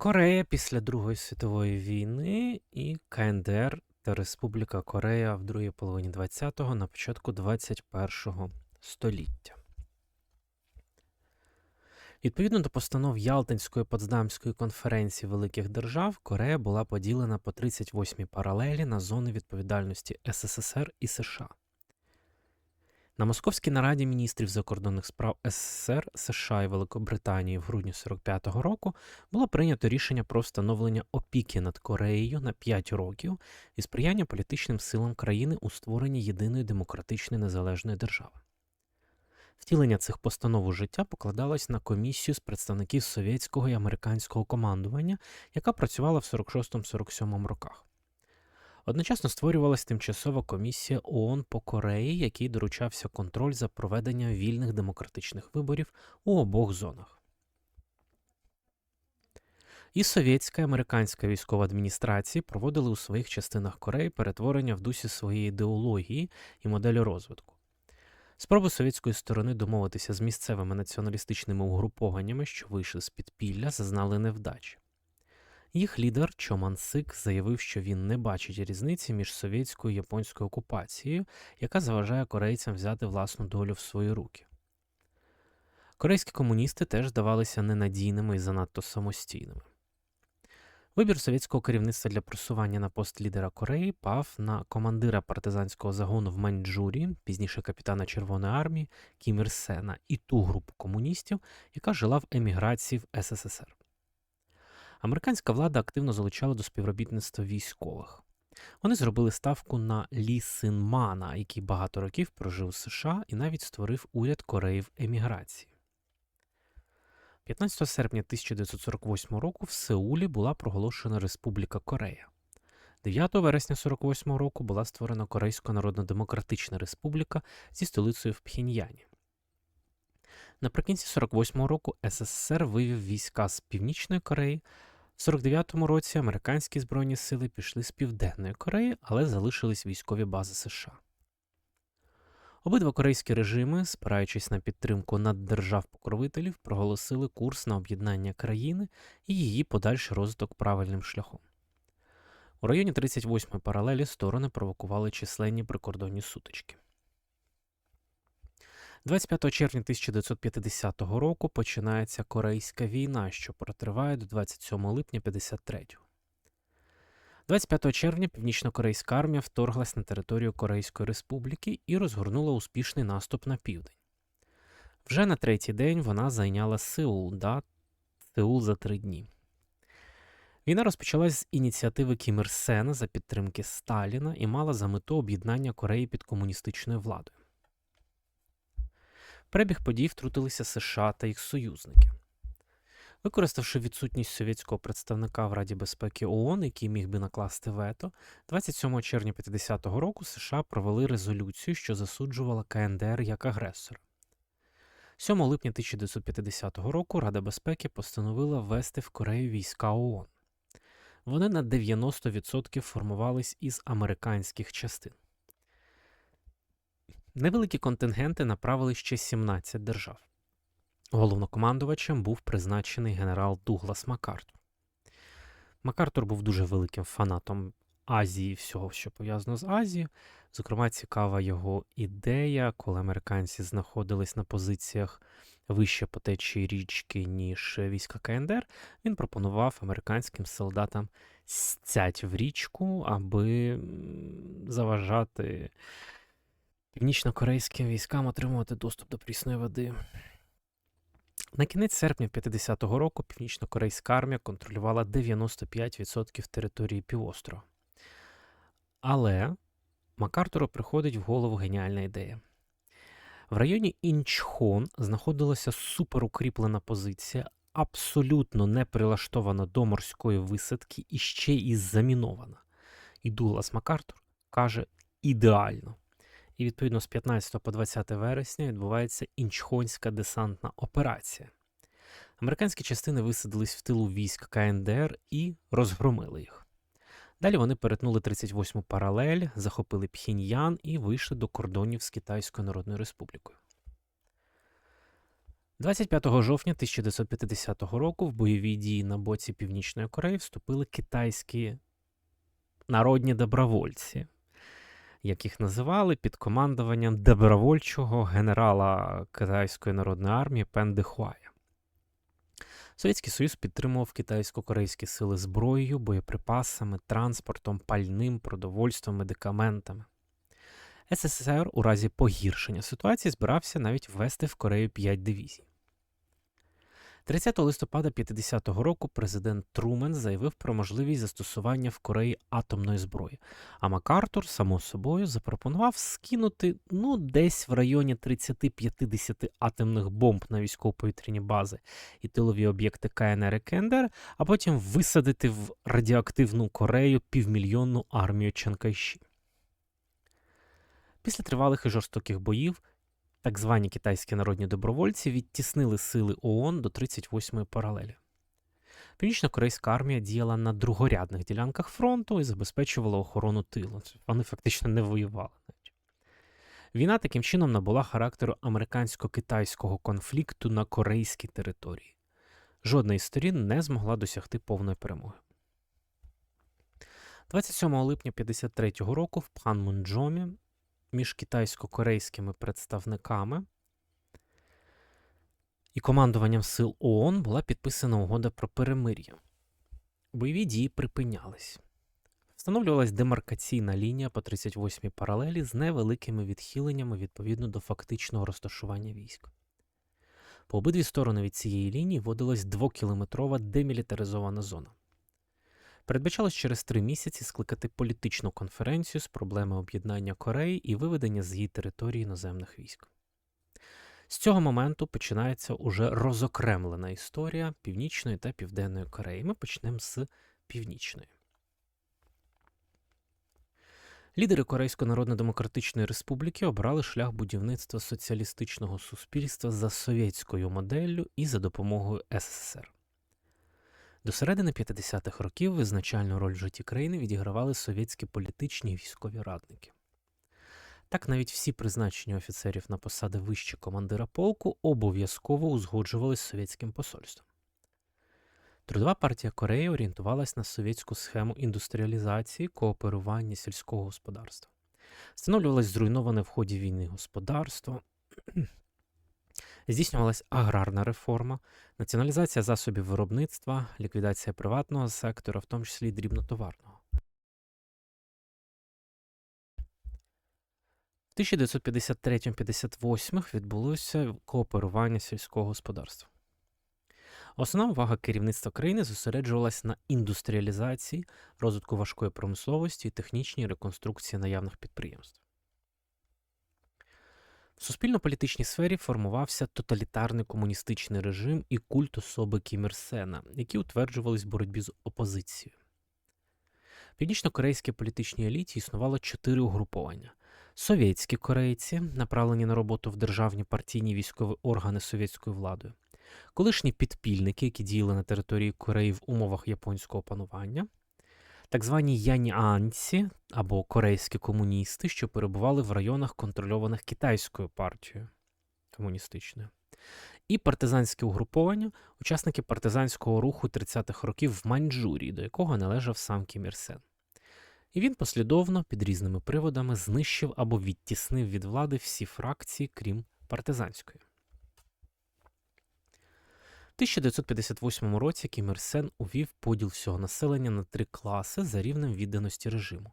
Корея після Другої світової війни і КНДР та Республіка Корея в другій половині 20-го на початку 21-го століття. Відповідно до постанов Ялтинської Потсдамської конференції великих держав, Корея була поділена по 38 паралелі на зони відповідальності СССР і США. На Московській нараді міністрів закордонних справ СССР, США і Великобританії в грудні 45-го року було прийнято рішення про встановлення опіки над Кореєю на 5 років і сприяння політичним силам країни у створенні єдиної демократичної незалежної держави. Втілення цих постанов у життя покладалось на комісію з представників совєтського і американського командування, яка працювала в 46-47 роках. Одночасно створювалась тимчасова комісія ООН по Кореї, якій доручався контроль за проведенням вільних демократичних виборів у обох зонах. І совєтська і американська військова адміністрації проводили у своїх частинах Кореї перетворення в дусі своєї ідеології і моделі розвитку. Спроби совєтської сторони домовитися з місцевими націоналістичними угрупованнями, що вийшли з підпілля, зазнали невдачі. Їх лідер Чоман Сик заявив, що він не бачить різниці між совєтською і японською окупацією, яка заважає корейцям взяти власну долю в свої руки. Корейські комуністи теж здавалися ненадійними і занадто самостійними. Вибір совєтського керівництва для просування на пост лідера Кореї пав на командира партизанського загону в Маньчжурі, пізніше капітана Червоної армії Кім Ір Сена, і ту групу комуністів, яка жила в еміграції в СССР. Американська влада активно залучала до співробітництва військових. Вони зробили ставку на Лі Синмана, який багато років прожив у США і навіть створив уряд Кореї в еміграції. 15 серпня 1948 року в Сеулі була проголошена Республіка Корея. 9 вересня 1948 року була створена Корейська Народно-Демократична Республіка зі столицею в Пхеньяні. Наприкінці 48 року СССР вивів війська з Північної Кореї. В 49-му році американські збройні сили пішли з Південної Кореї, але залишились військові бази США. Обидва корейські режими, спираючись на підтримку наддержав-покровителів, проголосили курс на об'єднання країни і її подальший розвиток правильним шляхом. У районі 38-ї паралелі сторони провокували численні прикордонні сутички. 25 червня 1950 року починається Корейська війна, що протриває до 27 липня 53 25 червня північно-корейська армія вторглась на територію Корейської Республіки і розгорнула успішний наступ на південь. Вже на третій день вона зайняла Сеул, да, Сеул за три дні. Війна розпочалась з ініціативи Кім Ір Сена за підтримки Сталіна і мала за мету об'єднання Кореї під комуністичною владою. Перебіг подій втрутилися США та їх союзники. Використавши відсутність совєтського представника в Раді безпеки ООН, який міг би накласти вето, 27 червня 50-го року США провели резолюцію, що засуджувала КНДР як агресора. 7 липня 1950 року Рада безпеки постановила ввести в Корею війська ООН. Вони на 90% формувались із американських частин. Невеликі контингенти направили ще 17 держав. Головнокомандувачем був призначений генерал Дуглас Макартур. Макартур був дуже великим фанатом Азії, всього, що пов'язано з Азією. Зокрема, цікава його ідея, коли американці знаходились на позиціях вище по течії річки, ніж війська КНДР. Він пропонував американським солдатам стять в річку, аби заважати північно-корейським військам отримувати доступ до прісної води. На кінець серпня 50-го року північно-корейська армія контролювала 95% території півострова. Але Макартуру приходить в голову геніальна ідея. В районі Інчхон знаходилася суперукріплена позиція, абсолютно не прилаштована до морської висадки і ще й замінована. І Дуглас Макартур каже: ідеально. І відповідно з 15 по 20 вересня відбувається інчхонська десантна операція. Американські частини висадились в тилу військ КНДР і розгромили їх. Далі вони перетнули 38-му паралель, захопили Пхіньян і вийшли до кордонів з Китайською Народною Республікою. 25 жовтня 1950 року в бойові дії на боці Північної Кореї вступили китайські народні добровольці, яких називали під командуванням добровольчого генерала Китайської народної армії Пен Дехуая. Совєтський Союз підтримував китайсько-корейські сили зброєю, боєприпасами, транспортом, пальним, продовольством, медикаментами. СССР у разі погіршення ситуації збирався навіть ввести в Корею 5 дивізій. 30 листопада 50-го року президент Трумен заявив про можливість застосування в Кореї атомної зброї, а МакАртур, само собою, запропонував скинути ну десь в районі 30-50 атомних бомб на військово-повітряні бази і тилові об'єкти КНР і КНДР, а потім висадити в радіоактивну Корею півмільйонну армію Чанкайші. Після тривалих і жорстоких боїв так звані китайські народні добровольці відтіснили сили ООН до 38-ї паралелі. Північно-корейська армія діяла на другорядних ділянках фронту і забезпечувала охорону тилу. Вони фактично не воювали. навіть. Війна таким чином набула характеру американсько-китайського конфлікту на корейській території. Жодна із сторін не змогла досягти повної перемоги. 27 липня 1953 року в Пханмунджомі між китайсько-корейськими представниками і командуванням сил ООН була підписана угода про перемир'я. Бойові дії припинялись. Встановлювалась демаркаційна лінія по 38-й паралелі з невеликими відхиленнями відповідно до фактичного розташування військ. По обидві сторони від цієї лінії вводилась двокілометрова демілітаризована зона. Передбачалось через три місяці скликати політичну конференцію з проблеми об'єднання Кореї і виведення з її території іноземних військ. З цього моменту починається уже розокремлена історія Північної та Південної Кореї. Ми почнемо з Північної. Лідери Корейської Народно-Демократичної Республіки обрали шлях будівництва соціалістичного суспільства за совєтською моделлю і за допомогою СССР. До середини 50-х років визначальну роль в житті країни відігравали совєтські політичні і військові радники. Так навіть всі призначення офіцерів на посади вище командира полку обов'язково узгоджувались з совєтським посольством. Трудова партія Кореї орієнтувалась на совєтську схему індустріалізації, кооперування сільського господарства. Встановлювалось зруйноване в ході війни господарство, здійснювалась аграрна реформа, націоналізація засобів виробництва, ліквідація приватного сектора, в тому числі дрібнотоварного. В 1953-58 відбулося кооперування сільського господарства. Основна увага керівництва країни зосереджувалась на індустріалізації, розвитку важкої промисловості і технічній реконструкції наявних підприємств. В суспільно-політичній сфері формувався тоталітарний комуністичний режим і культ особи Кім Ір Сена, які утверджувались в боротьбі з опозицією. Північно-корейській політичній еліті існувало чотири угруповання: совєтські корейці, направлені на роботу в державні партійні військові органи совєтською владою, колишні підпільники, які діяли на території Кореї в умовах японського панування, так звані яньанці або корейські комуністи, що перебували в районах, контрольованих китайською партією комуністичною, і партизанське угруповання, учасники партизанського руху 30-х років в Маньчжурії, до якого належав сам Кім Ір Сен. І він послідовно під різними приводами знищив або відтіснив від влади всі фракції, крім партизанської. 1958 році Кім увів поділ всього населення на три класи за рівнем відданості режиму: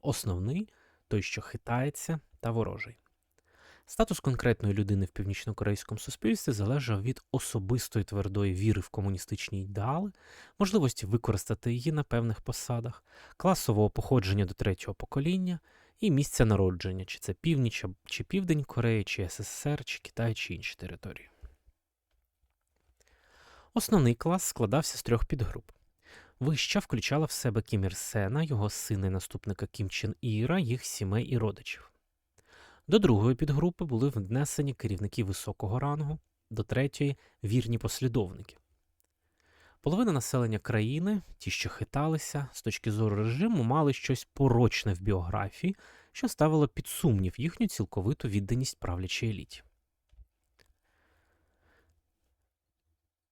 основний той, що хитається, та ворожий. Статус конкретної людини в північно-корейському суспільстві залежав від особистої твердої віри в комуністичні ідеали, можливості використати її на певних посадах, класового походження до третього покоління і місця народження, чи це північ чи південь Кореї, чи СССР, чи Китай, чи інші території. Основний клас складався з трьох підгруп. Вища включала в себе Кім Ір Сена, його сина і наступника Кім Чен Іра, їх сімей і родичів. До другої підгрупи були внесені керівники високого рангу, до третьої вірні послідовники. Половина населення країни, ті, що хиталися, з точки зору режиму, мали щось порочне в біографії, що ставило під сумнів їхню цілковиту відданість правлячій еліті.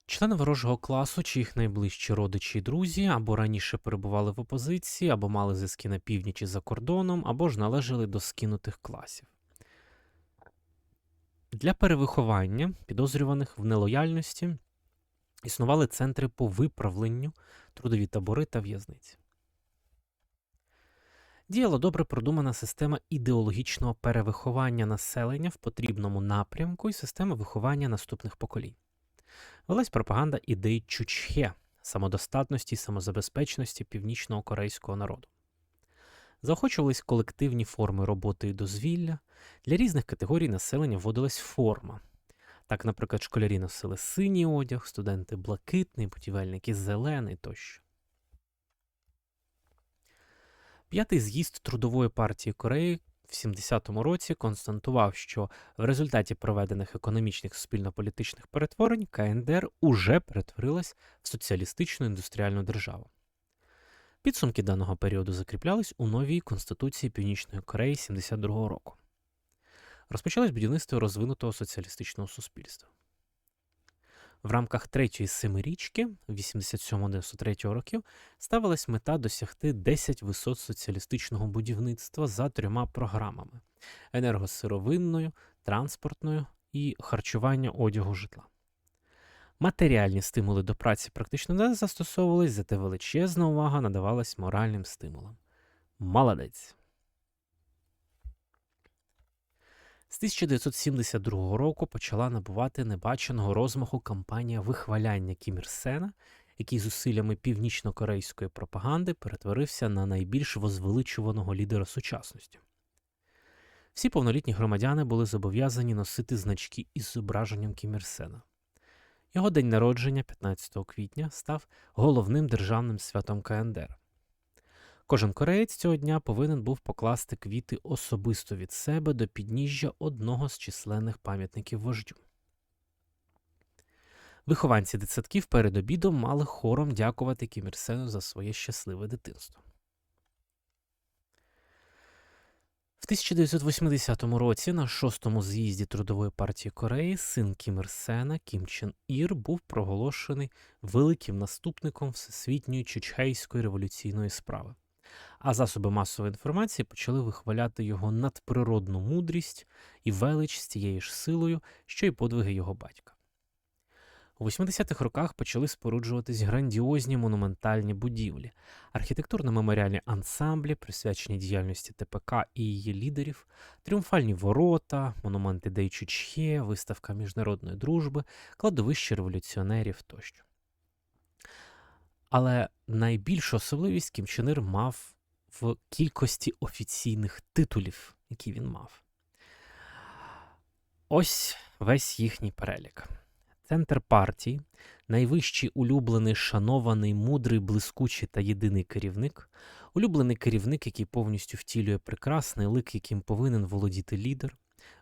Члени ворожого класу, чи їх найближчі родичі і друзі, або раніше перебували в опозиції, або мали зв'язки на північі за кордоном, або ж належали до скинутих класів. Для перевиховання підозрюваних в нелояльності існували центри по виправленню, трудові табори та в'язниці. Діяла добре продумана система ідеологічного перевиховання населення в потрібному напрямку і система виховання наступних поколінь. Велась пропаганда ідей чучхе самодостатності і самозабезпечності північного корейського народу. Заохочувались колективні форми роботи і дозвілля. Для різних категорій населення вводилась форма. Так, наприклад, школярі носили синій одяг, студенти блакитний, будівельники зелений тощо. П'ятий з'їзд Трудової партії Кореї в 70-му році константував, що в результаті проведених економічних суспільно-політичних перетворень КНДР уже перетворилась в соціалістичну індустріальну державу. Підсумки даного періоду закріплялись у новій Конституції Північної Кореї 72-го року. Розпочалось будівництво розвинутого соціалістичного суспільства. В рамках третьої семирічки 87-93 років ставилась мета досягти 10 висот соціалістичного будівництва за трьома програмами: енергосировинною, транспортною і харчування одягу житла. Матеріальні стимули до праці практично не застосовувались, зате величезна увага надавалась моральним стимулам. Молодець! З 1972 року почала набувати небаченого розмаху кампанія вихваляння Кім Ір Сена, який зусиллями північно-корейської пропаганди перетворився на найбільш возвеличуваного лідера сучасності. Всі повнолітні громадяни були зобов'язані носити значки із зображенням Кім Ір Сена. Його день народження, 15 квітня, став головним державним святом КНДР. Кожен кореєць цього дня повинен був покласти квіти особисто від себе до підніжжя одного з численних пам'ятників вождю. Вихованці дитсадків перед обідом мали хором дякувати Кім Ір Сену за своє щасливе дитинство. В 1980 році на шостому з'їзді Трудової партії Кореї син Кім Ір Сена Кім Чен Ір був проголошений великим наступником всесвітньої чучхейської революційної справи а засоби масової інформації почали вихваляти його надприродну мудрість і велич з тією ж силою, що й подвиги його батька. У 80-х роках почали споруджуватись грандіозні монументальні будівлі, архітектурно-меморіальні ансамблі, присвячені діяльності ТПК і її лідерів, тріумфальні ворота, монументи Дейчучхє, виставка міжнародної дружби, кладовище революціонерів тощо. Але найбільшу особливість Кім Чен Ир мав в кількості офіційних титулів, які він мав. Ось весь їхній перелік. Центр партії, найвищий улюблений, шанований, мудрий, блискучий та єдиний керівник, улюблений керівник, який повністю втілює прекрасний лик, яким повинен володіти лідер,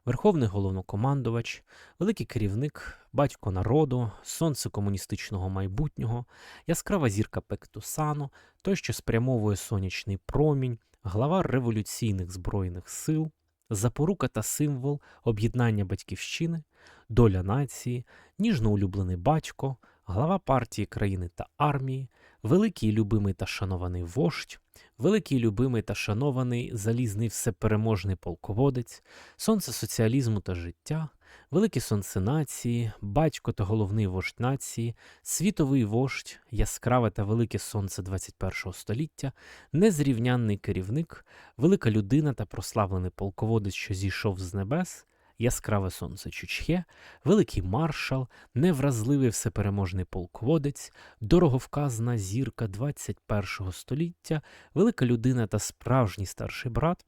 верховний головнокомандувач, великий керівник, батько народу, сонце комуністичного майбутнього, яскрава зірка Пектусану, той, що спрямовує сонячний промінь, глава революційних збройних сил, запорука та символ об'єднання батьківщини, доля нації, ніжно улюблений батько, глава партії країни та армії, великий любимий та шанований вождь, великий любимий та шанований залізний всепереможний полководець, сонце соціалізму та життя, велике сонце нації, батько та головний вождь нації, світовий вождь, яскраве та велике сонце 21 століття, незрівнянний керівник, велика людина та прославлений полководець, що зійшов з небес, яскраве сонце Чучхе, великий маршал, невразливий всепереможний полководець, дороговказна зірка 21 століття, велика людина та справжній старший брат.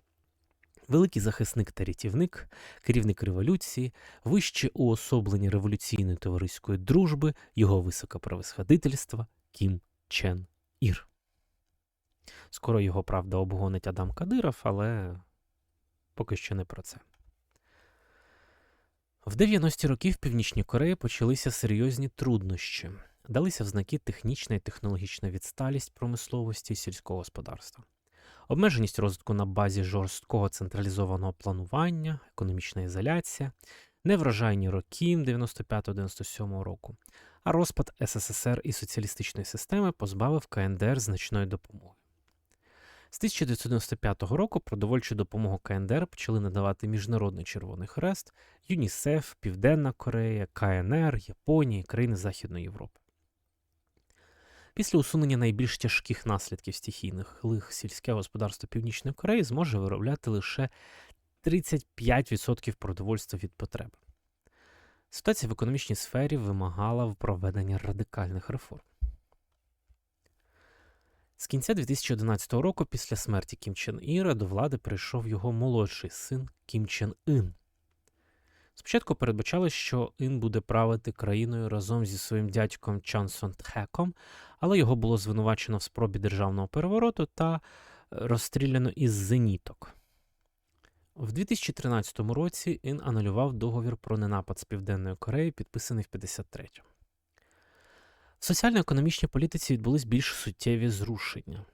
Великий захисник та рятівник, керівник революції, вище уособлення революційної товариської дружби, його високоправосходительства Кім Чен Ір. Скоро його правда обгонить Адам Кадиров, але поки що не про це. В 90-ті роки в Північній Кореї почалися серйозні труднощі, далися в знаки технічна і технологічна відсталість промисловості і сільського господарства, обмеженість розвитку на базі жорсткого централізованого планування, економічна ізоляція, неврожайні роки 95-97 року, а розпад СССР і соціалістичної системи позбавив КНДР значної допомоги. З 1995 року продовольчу допомогу КНДР почали надавати Міжнародний Червоний Хрест, ЮНІСЕФ, Південна Корея, КНР, Японія країни Західної Європи. Після усунення найбільш тяжких наслідків стихійних лих сільське господарство Північної Кореї зможе виробляти лише 35% продовольства від потреби. Ситуація в економічній сфері вимагала проведення радикальних реформ. З кінця 2011 року, після смерті Кім Чен Іра, до влади прийшов його молодший син Кім Чен Ін. Спочатку передбачалось, що Ін буде правити країною разом зі своїм дядьком Чан Сон Тхеком, але його було звинувачено в спробі державного перевороту та е, розстріляно із зеніток. В 2013 році Ін анулював договір про ненапад з Південної Кореї, підписаний в 53-му. Соціально-економічній політиці відбулись більш суттєві зрушення.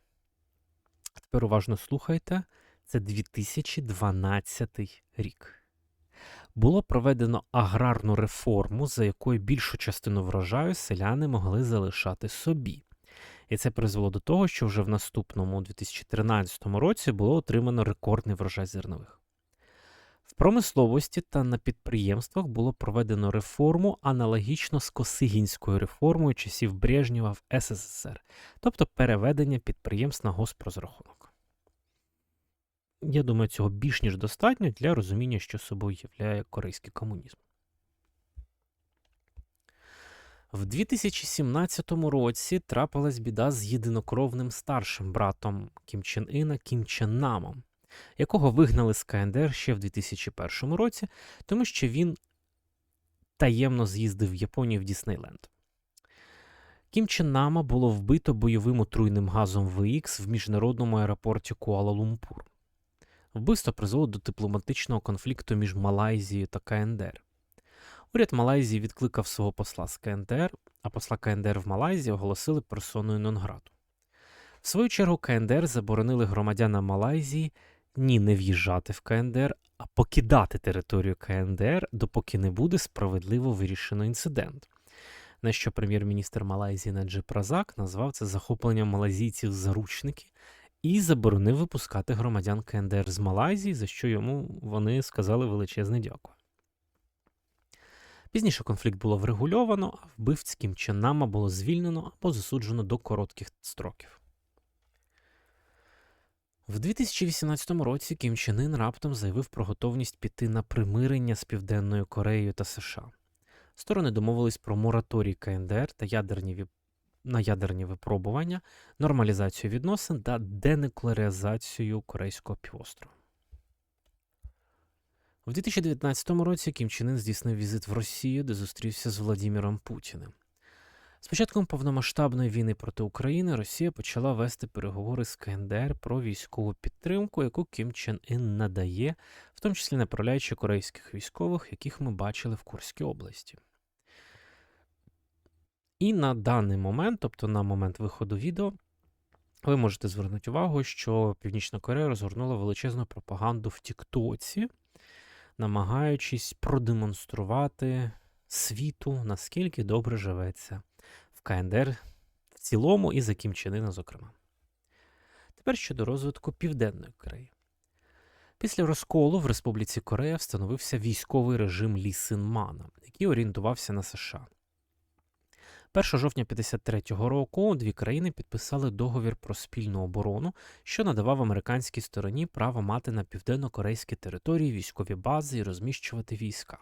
Тепер уважно слухайте, це 2012 рік. Було проведено аграрну реформу, за якою більшу частину врожаю селяни могли залишати собі. І це призвело до того, що вже в наступному 2013 році було отримано рекордний врожай зернових. В промисловості та на підприємствах було проведено реформу аналогічно з Косигінською реформою часів Брежнєва в СССР, тобто переведення підприємств на госпрозрахунок. Я думаю, цього більш ніж достатньо для розуміння, що собою являє корейський комунізм. В 2017 році трапилась біда з єдинокровним старшим братом Кім Чен Іна Кім Чен Намом якого вигнали з КНДР ще в 2001 році, тому що він таємно з'їздив в Японію в Діснейленд. Кім Чен Нама було вбито бойовим отруйним газом ВХ в міжнародному аеропорті Куала-Лумпур. Вбивство призвело до дипломатичного конфлікту між Малайзією та КНДР. Уряд Малайзії відкликав свого посла з КНДР, а посла КНДР в Малайзії оголосили персоною Нонграду. В свою чергу КНДР заборонили громадянам Малайзії ні не в'їжджати в КНДР, а покидати територію КНДР, допоки не буде справедливо вирішено інцидент. На що прем'єр-міністр Малайзії Наджип Разак назвав це захопленням малазійців заручники і заборонив випускати громадян КНДР з Малайзії, за що йому вони сказали величезне дякую. Пізніше конфлікт було врегульовано, а вбивць Кім Чен було звільнено або засуджено до коротких строків. В 2018 році Кім Чен Ін раптом заявив про готовність піти на примирення з Південною Кореєю та США. Сторони домовились про мораторій КНДР та ядерні на ядерні випробування, нормалізацію відносин та денуклеаризацію Корейського півострова. У 2019 році Кім Чен Ін здійснив візит в Росію, де зустрівся з Владимиром Путіним. З початком повномасштабної війни проти України Росія почала вести переговори з КНДР про військову підтримку, яку Кім Чен Ін надає, в тому числі направляючи корейських військових, яких ми бачили в Курській області. І на даний момент, тобто на момент виходу відео, ви можете звернути увагу, що Північна Корея розгорнула величезну пропаганду в Тіктоці, намагаючись продемонструвати світу, наскільки добре живеться в КНДР в цілому і за Кімчанина, зокрема. Тепер щодо розвитку Південної Кореї. Після розколу в Республіці Корея встановився військовий режим Лі Синмана, який орієнтувався на США. 1 жовтня 1953 року дві країни підписали договір про спільну оборону, що надавав американській стороні право мати на південно-корейській території військові бази і розміщувати війська.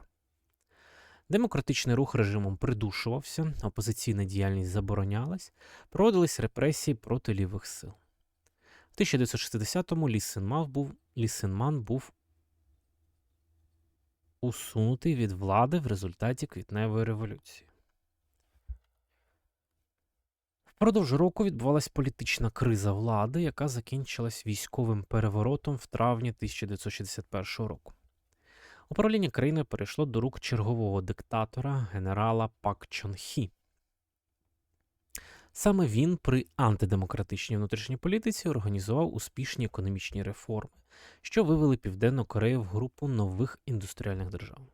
Демократичний рух режимом придушувався, опозиційна діяльність заборонялась, проводились репресії проти лівих сил. В 1960-му Лісенман був, Лісенман був усунутий від влади в результаті квітневої революції. Впродовж року відбувалася політична криза влади, яка закінчилась військовим переворотом в травні 1961 року. Управління країною перейшло до рук чергового диктатора генерала Пак Чон Хі. Саме він при антидемократичній внутрішній політиці організував успішні економічні реформи, що вивели Південну Корею в групу нових індустріальних держав.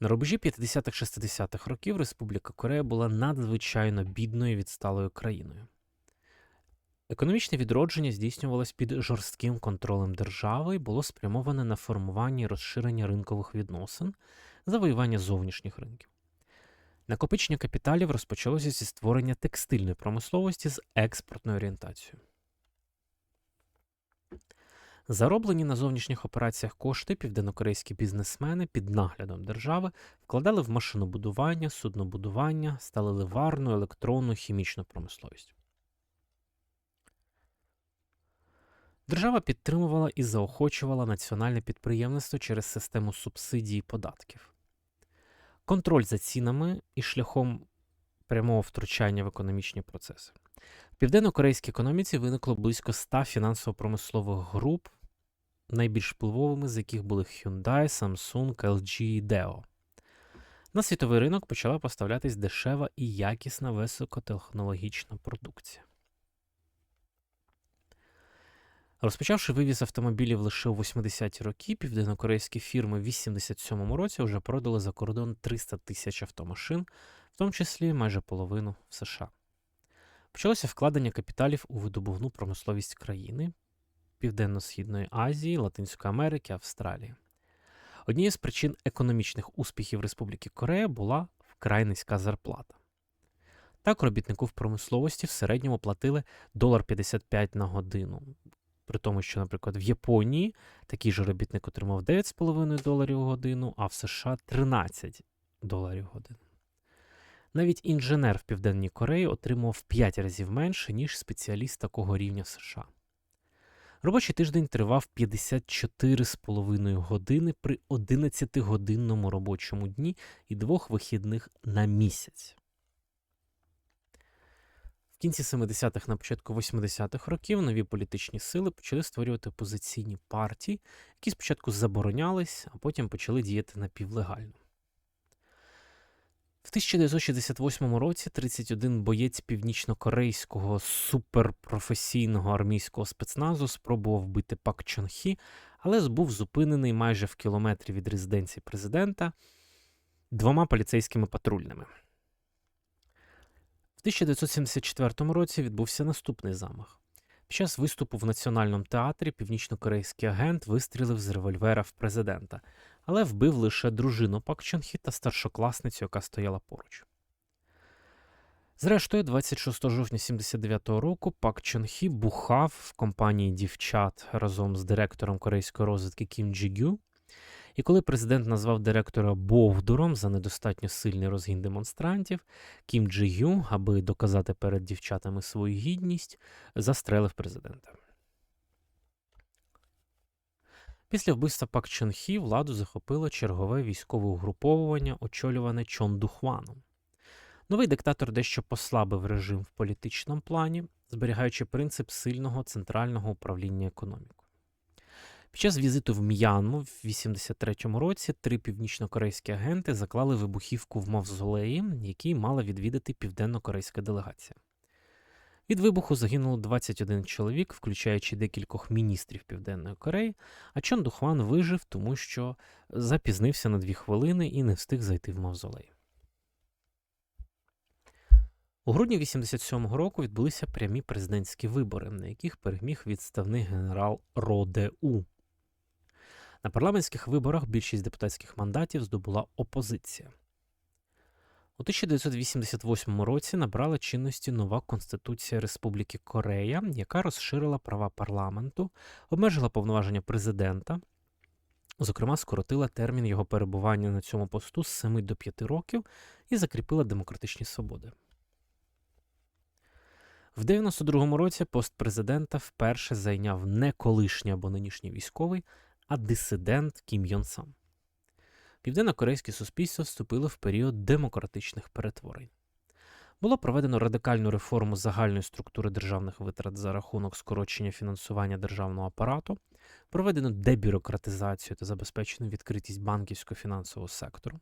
На рубежі 50-60-х років Республіка Корея була надзвичайно бідною відсталою країною. Економічне відродження здійснювалось під жорстким контролем держави і було спрямоване на формування і розширення ринкових відносин, завоювання зовнішніх ринків. Накопичення капіталів розпочалося зі створення текстильної промисловості з експортною орієнтацією. Зароблені на зовнішніх операціях кошти південнокорейські бізнесмени під наглядом держави вкладали в машинобудування, суднобудування, сталеливарну, електронну, хімічну промисловість. Держава підтримувала і заохочувала національне підприємництво через систему субсидій податків. Контроль за цінами і шляхом прямого втручання в економічні процеси. В південно-корейській економіці виникло близько 100 фінансово-промислових груп, найбільш впливовими з яких були Hyundai, Samsung, LG і Deo. На світовий ринок почала поставлятись дешева і якісна високотехнологічна продукція. Розпочавши вивіз автомобілів лише у 80-ті роки, південнокорейські фірми в 87-му році вже продали за кордон 300 тисяч автомашин, в тому числі майже половину в США. Почалося вкладення капіталів у видобувну промисловість країни Південно-Східної Азії, Латинської Америки, Австралії. Однією з причин економічних успіхів Республіки Корея була вкрай низька зарплата. Так, робітнику в промисловості в середньому платили 1,55 на годину. При тому, що, наприклад, в Японії такий же робітник отримав 9,5 доларів годину, а в США 13 доларів в годину. Навіть інженер в Південній Кореї отримував 5 разів менше, ніж спеціаліст такого рівня США. Робочий тиждень тривав 54,5 години при 11-годинному робочому дні і двох вихідних на місяць. Кінці 70-х, на початку 80-х років нові політичні сили почали створювати опозиційні партії, які спочатку заборонялись, а потім почали діяти напівлегально. В 1968 році 31 боєць північно-корейського суперпрофесійного армійського спецназу спробував вбити Пак Чонхі, але був зупинений майже в кілометрі від резиденції президента двома поліцейськими патрульними. В 1974 році відбувся наступний замах. Під час виступу в Національному театрі північно-корейський агент вистрілив з револьвера в президента, але вбив лише дружину Пак Чонхі та старшокласницю, яка стояла поруч. Зрештою, 26 жовтня 79-го року Пак Чонхі бухав в компанії дівчат разом з директором корейської розвідки Кім Джі Гю, і коли президент назвав директора Бовдуром за недостатньо сильний розгін демонстрантів, Кім Джі Ю, аби доказати перед дівчатами свою гідність, застрелив президента. Після вбивства Пак Чонхі владу захопило чергове військове угруповування, очолюване Чон Духваном. Новий диктатор дещо послабив режим в політичному плані, зберігаючи принцип сильного центрального управління економікою. Під час візиту в М'янму в 83-му році три північно-корейські агенти заклали вибухівку в Мавзолеї, який мала відвідати південно-корейська делегація. Від вибуху загинуло 21 чоловік, включаючи декількох міністрів Південної Кореї, а Чон Духван вижив, тому що запізнився на дві хвилини і не встиг зайти в Мавзолей. У грудні 87-го року відбулися прямі президентські вибори, на яких переміг відставний генерал Родеу. На парламентських виборах більшість депутатських мандатів здобула опозиція. У 1988 році набрала чинності нова Конституція Республіки Корея, яка розширила права парламенту, обмежила повноваження президента, зокрема, скоротила термін його перебування на цьому посту з 7 до 5 років і закріпила демократичні свободи. В 92-му році пост президента вперше зайняв не колишній або нинішній військовий, а дисидент Кім Йон Сам. Південно-корейське суспільство вступило в період демократичних перетворень. Було проведено радикальну реформу загальної структури державних витрат за рахунок скорочення фінансування державного апарату, проведено дебюрократизацію та забезпечено відкритість банківсько фінансового сектору.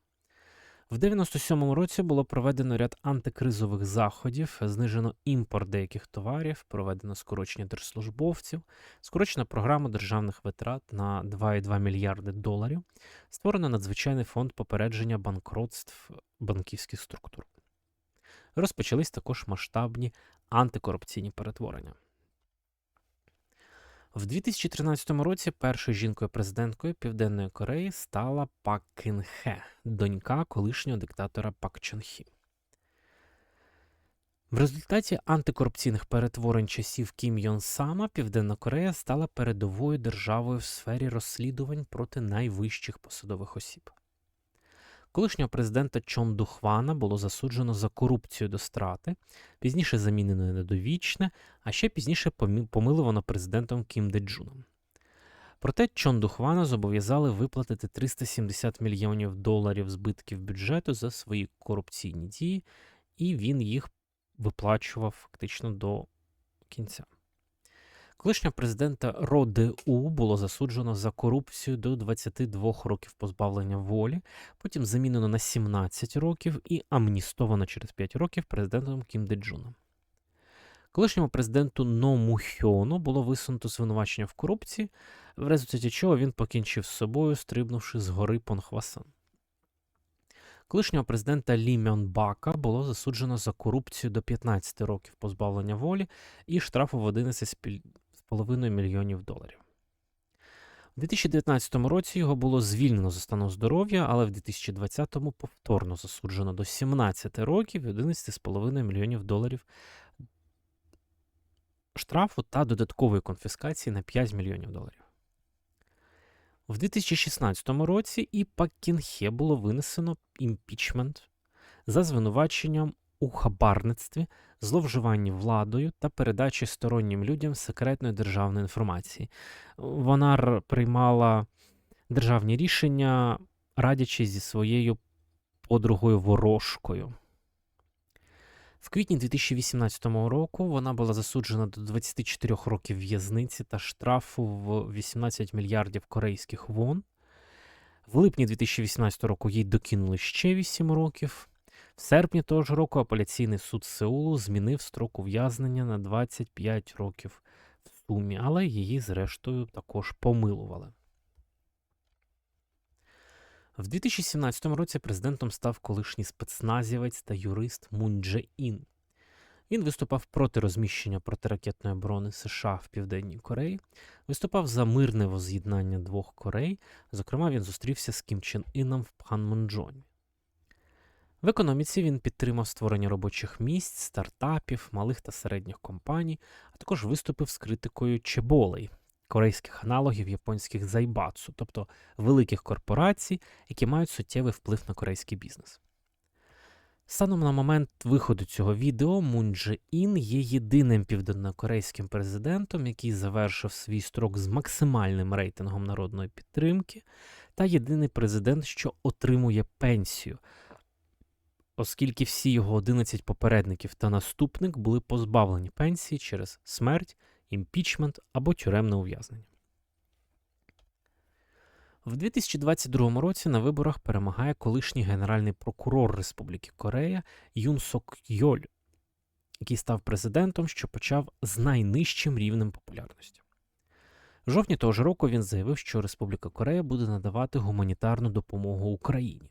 В 97-му році було проведено ряд антикризових заходів, знижено імпорт деяких товарів, проведено скорочення держслужбовців, скорочена програма державних витрат на 2,2 мільярди доларів, створено надзвичайний фонд попередження банкротств банківських структур. Розпочались також масштабні антикорупційні перетворення. В 2013 році першою жінкою-президенткою Південної Кореї стала Пак Кин Хе, донька колишнього диктатора Пак Чон Хі. В результаті антикорупційних перетворень часів Кім Йон Сама Південна Корея стала передовою державою в сфері розслідувань проти найвищих посадових осіб. Колишнього президента Чон Духвана було засуджено за корупцію до страти, пізніше замінено на довічне, а ще пізніше помиловано президентом Кім Деджуном. Проте Чон Духвана зобов'язали виплатити 370 мільйонів доларів збитків бюджету за свої корупційні дії, і він їх виплачував фактично до кінця. Колишнього президента Ро Де-У було засуджено за корупцію до 22 років позбавлення волі, потім замінено на 17 років і амністовано через 5 років президентом Кім Деджуном. Колишньому президенту Но Му Хьону було висунуто звинувачення в корупції, в результаті чого він покінчив з собою, стрибнувши з гори Понхвасан. Колишнього президента Лі Мьон Бака було засуджено за корупцію до 15 років позбавлення волі і штрафу в 11,5 мільйонів доларів. У 2019 році його було звільнено за станом здоров'я, але в 2020-му повторно засуджено до 17 років і 11,5 мільйонів доларів штрафу та додаткової конфіскації на 5 мільйонів доларів. В 2016 році і Пак Кін-хе було винесено імпічмент за звинуваченням у хабарництві, зловживанні владою та передачі стороннім людям секретної державної інформації. Вона приймала державні рішення, радячись зі своєю подругою ворожкою. В квітні 2018 року вона була засуджена до 24 років в'язниці та штрафу в 18 мільярдів корейських вон. В липні 2018 року їй докинули ще 8 років. В серпні того ж року апеляційний суд Сеулу змінив строк ув'язнення на 25 років в сумі, але її, зрештою, також помилували. В 2017 році президентом став колишній спецназівець та юрист Мун Дже Ін. Він виступав проти розміщення протиракетної оборони США в Південній Кореї, виступав за мирне воз'єднання двох Корей. Зокрема, він зустрівся з Кім Чен Іном в Пханмунджоні. В економіці він підтримав створення робочих місць, стартапів, малих та середніх компаній, а також виступив з критикою чеболей, корейських аналогів японських зайбацу, тобто великих корпорацій, які мають суттєвий вплив на корейський бізнес. Станом на момент виходу цього відео Мун Дже Ін є єдиним південнокорейським президентом, який завершив свій строк з максимальним рейтингом народної підтримки, та єдиний президент, що отримує пенсію, оскільки всі його 11 попередників та наступник були позбавлені пенсії через смерть, імпічмент або тюремне ув'язнення. В 2022 році на виборах перемагає колишній генеральний прокурор Республіки Корея Юн Сок Йоль, який став президентом, що почав з найнижчим рівнем популярності. В жовтні того ж року він заявив, що Республіка Корея буде надавати гуманітарну допомогу Україні.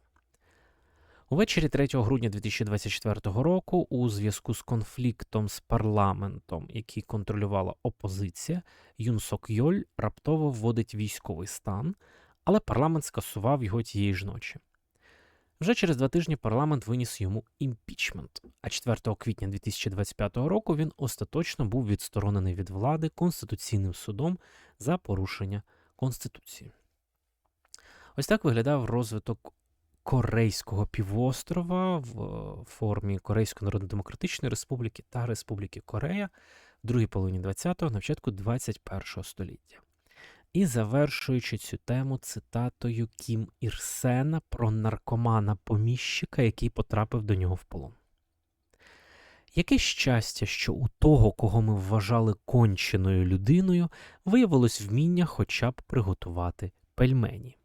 Увечері 3 грудня 2024 року, у зв'язку з конфліктом з парламентом, який контролювала опозиція, Юн Сок Йоль раптово вводить військовий стан, але парламент скасував його тієї ж ночі. Вже через два тижні парламент виніс йому імпічмент, а 4 квітня 2025 року він остаточно був відсторонений від влади Конституційним судом за порушення Конституції. Ось так виглядав розвиток Корейського півострова в е, формі Корейської Народно-Демократичної Республіки та Республіки Корея в другій половині 20-го, на початку 21-го століття. І завершуючи цю тему цитатою Кім Ірсена про наркомана поміщика, який потрапив до нього в полон. Яке щастя, що у того, кого ми вважали конченою людиною, виявилось вміння хоча б приготувати пельмені.